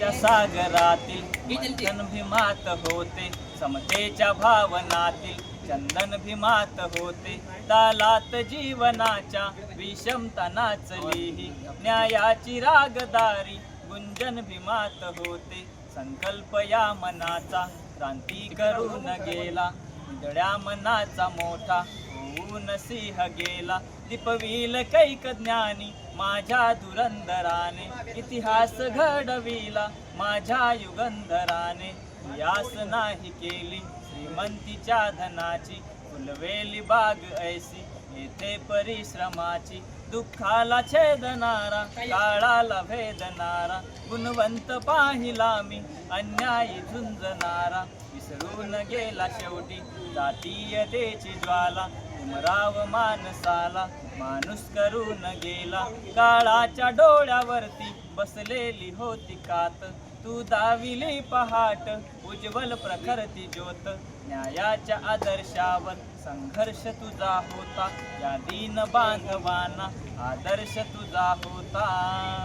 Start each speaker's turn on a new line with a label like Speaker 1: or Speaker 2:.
Speaker 1: प्रेमाच्या सागरातील चंदन भीमात होते. समतेच्या भावनातील चंदन भीमात होते. तालात जीवनाच्या विषमता नाचलीही न्यायाची रागदारी गुंजन भीमात होते. संकल्प या मनाचा क्रांती करून गेला. उजळ्या मनाचा मोठा होऊन सिंह गेला. दीपवील कैक ज्ञानी माझ्या धुरंधराने इतिहास घडविला. माझ्या युगंधराने यास नाही केली. श्रीमंतीच्या धनाची फुलवेली बाग ऐसी. इथे परिश्रमाची दुःखाला छेदणारा काळाला भेदणारा गुणवंत पाहिला मी अन्यायी झुंजणारा. विसरून गेला शेवटी जातीयतेची ज्वाला उमराव मानसाला माणूस करून गेला. काळाच्या डोळ्यावरती बसलेली होती कात. तू दाविले पहाट उज्ज्वल प्रखरती ज्योत. न्यायाच्या आदर्शावर संघर्ष तुझा होता. या दीन बांधवांना आदर्श तुझा होता.